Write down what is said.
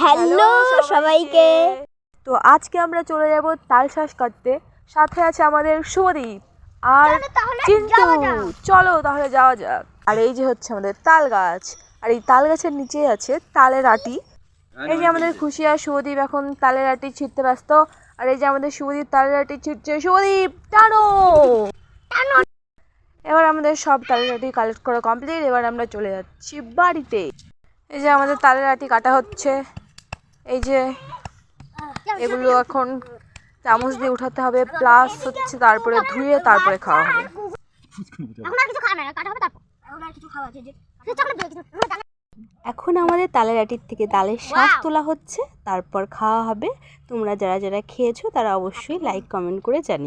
Hello সবাইকে। তো আজকে আমরা চলে যাব তাল শ্বাস কাটতে। সাথে আছে আমাদের শুভদীপ আর চিন্টু। চলো তাহলে যাওয়া যাক। আর এই যে হচ্ছে আমাদের তাল গাছ। আর এই তাল গাছের নিচেই আছে তালের আটি। এই যে আমাদের খুশি আর শুভদীপ এখন তালের আটি ছিঁড়তে ব্যস্ত। আর এই যে আমাদের শুভদীপ তালের আটি ছিঁড়ছে। শুভদীপ টানো! এবার আমাদের সব তালের আটি কালেক্ট করা কমপ্লিট এবার আমরা চলে যাচ্ছি বাড়িতে। এই যে আমাদের তালের আটি কাটা হচ্ছে। এই যে এগুলো এখন চামচ দিয়ে উঠাতে হবে প্লাস হচ্ছে তারপরে ধুয়ে তারপরে খাওয়া হবে। এখন আর কিছু খাওয়া না কাটা হবে তারপর। এখন আর কিছু খাওয়া আছে যে সে চকলেট দিয়ে কিছু আমরা জানি এখন আমাদের তালের আটির থেকে তালের শ্বাস তোলা হচ্ছে তারপর খাওয়া হবে। তোমরা যারা যারা খেয়েছো তারা অবশ্যই লাইক কমেন্ট করে জানি